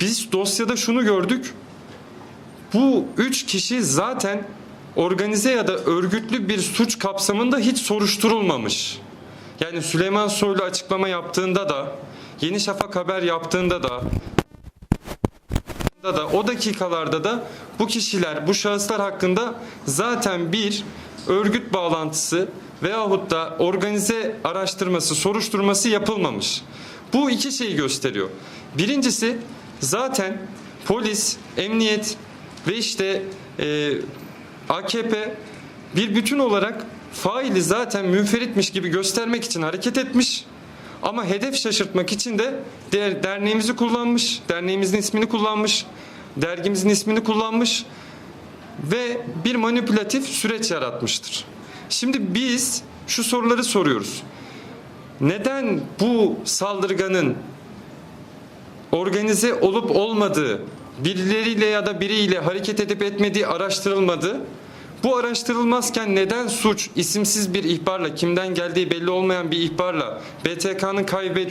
Biz dosyada şunu gördük. Bu üç kişi zaten organize ya da örgütlü bir suç kapsamında hiç soruşturulmamış. Yani Süleyman Soylu açıklama yaptığında da, Yeni Şafak haber yaptığında da, da o dakikalarda da bu kişiler, bu şahıslar hakkında zaten bir örgüt bağlantısı veyahut da organize araştırması, soruşturması yapılmamış. Bu iki şeyi gösteriyor. Birincisi zaten polis, emniyet ve işte e, AKP bir bütün olarak faili zaten münferitmiş gibi göstermek için hareket etmiş. Ama hedef şaşırtmak için de der- derneğimizi kullanmış, derneğimizin ismini kullanmış, dergimizin ismini kullanmış ve bir manipülatif süreç yaratmıştır. Şimdi biz şu soruları soruyoruz. Neden bu saldırganın organize olup olmadığı, birileriyle ya da biriyle hareket edip etmediği araştırılmadı. Bu araştırılmazken neden suç isimsiz bir ihbarla, kimden geldiği belli olmayan bir ihbarla, BTK'nın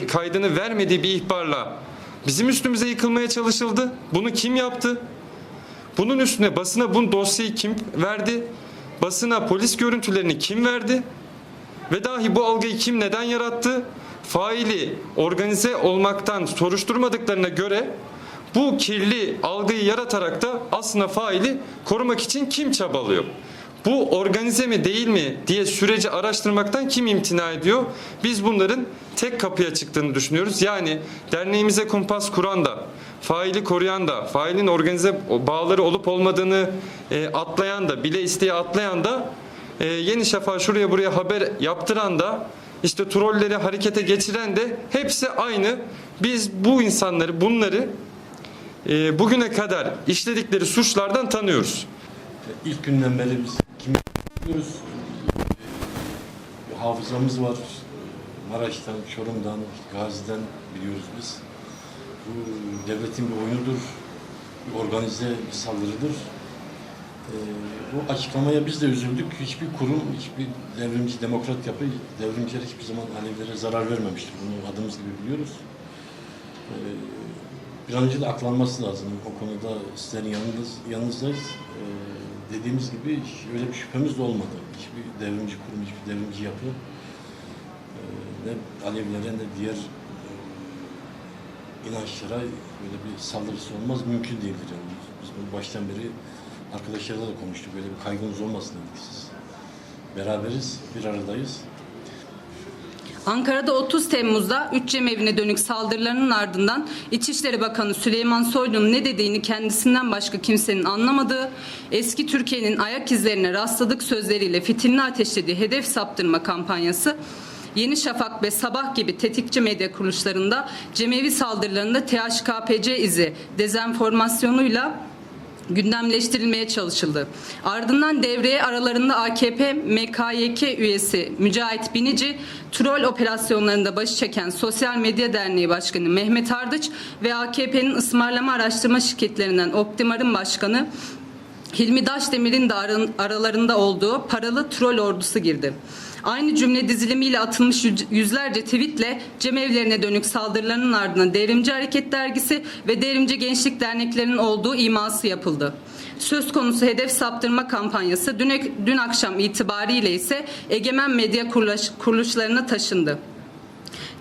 kaydını vermediği bir ihbarla bizim üstümüze yıkılmaya çalışıldı? Bunu kim yaptı? Bunun üstüne basına bu dosyayı kim verdi? Basına polis görüntülerini kim verdi? Ve dahi bu algıyı kim neden yarattı? Faili organize olmaktan soruşturmadıklarına göre bu kirli algıyı yaratarak da aslında faili korumak için kim çabalıyor? Bu organize mi değil mi diye süreci araştırmaktan kim imtina ediyor? Biz bunların tek kapıya çıktığını düşünüyoruz. Yani derneğimize kumpas kuran da, faili koruyan da, failin organize bağları olup olmadığını e, atlayan da, bile isteye atlayan da ee, Yeni Şafak şuraya buraya haber yaptıran da işte trolleri harekete geçiren de hepsi aynı. Biz bu insanları bunları e, bugüne kadar işledikleri suçlardan tanıyoruz. İlk günden beri biz kim biliyoruz? Ee, Hafızamız var. Maraş'tan, Çorum'dan, Gazi'den biliyoruz biz. Bu devletin bir oyunudur. Organize bir saldırıdır. Ee, bu açıklamaya biz de üzüldük. Hiçbir kurum, hiçbir devrimci, demokrat yapı, devrimciler hiçbir zaman Alevilere zarar vermemiştir. Bunu adımız gibi biliyoruz. Ee, bir an önce de aklanması lazım. O konuda sizlerin yanınız, yanınızdayız. Ee, dediğimiz gibi öyle bir şüphemiz de olmadı. Hiçbir devrimci kurum, hiçbir devrimci yapı e, ne Alevilere ne diğer e, inançlara böyle bir saldırısı olmaz. Mümkün değildir yani. Biz bunu baştan beri arkadaşlarla da konuştuk. Böyle bir kaygınız olmasın dedik siz. Beraberiz, bir aradayız. Ankara'da 30 Temmuz'da 3 cemevine dönük saldırılarının ardından İçişleri Bakanı Süleyman Soylu'nun ne dediğini kendisinden başka kimsenin anlamadığı, eski Türkiye'nin ayak izlerine rastladık sözleriyle fitilini ateşlediği hedef saptırma kampanyası Yeni Şafak ve Sabah gibi tetikçi medya kuruluşlarında cemevi saldırılarında THKPC izi dezenformasyonuyla gündemleştirilmeye çalışıldı. Ardından devreye aralarında AKP MKYK üyesi Mücahit Binici, troll operasyonlarında başı çeken Sosyal Medya Derneği Başkanı Mehmet Ardıç ve AKP'nin ısmarlama araştırma şirketlerinden Optimar'ın başkanı Hilmi Daşdemir'in de aralarında olduğu paralı troll ordusu girdi. Aynı cümle dizilimiyle atılmış yüz- yüzlerce tweetle cemevlerine dönük saldırılarının ardından Devrimci Hareket Dergisi ve Devrimci Gençlik Derneklerinin olduğu iması yapıldı. Söz konusu hedef saptırma kampanyası dün, dün akşam itibariyle ise egemen medya kuruluş- kuruluşlarına taşındı.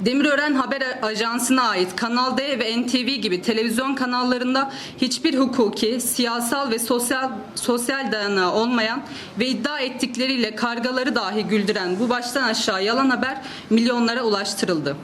Demirören Haber Ajansı'na ait Kanal D ve NTV gibi televizyon kanallarında hiçbir hukuki, siyasal ve sosyal sosyal dayanağı olmayan ve iddia ettikleriyle kargaları dahi güldüren bu baştan aşağı yalan haber milyonlara ulaştırıldı.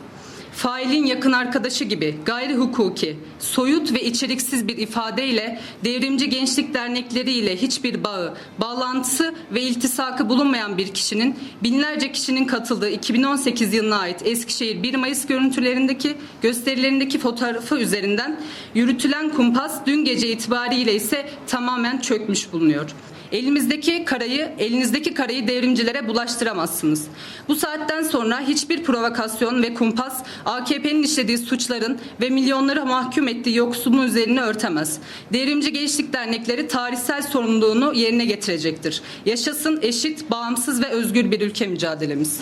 Failin yakın arkadaşı gibi gayri hukuki, soyut ve içeriksiz bir ifadeyle devrimci gençlik dernekleri ile hiçbir bağı, bağlantısı ve iltisakı bulunmayan bir kişinin binlerce kişinin katıldığı 2018 yılına ait Eskişehir 1 Mayıs görüntülerindeki gösterilerindeki fotoğrafı üzerinden yürütülen kumpas dün gece itibariyle ise tamamen çökmüş bulunuyor. Elimizdeki karayı, elinizdeki karayı devrimcilere bulaştıramazsınız. Bu saatten sonra hiçbir provokasyon ve kumpas AKP'nin işlediği suçların ve milyonları mahkum ettiği yoksunluğun üzerine örtemez. Devrimci Gençlik Dernekleri tarihsel sorumluluğunu yerine getirecektir. Yaşasın eşit, bağımsız ve özgür bir ülke mücadelemiz.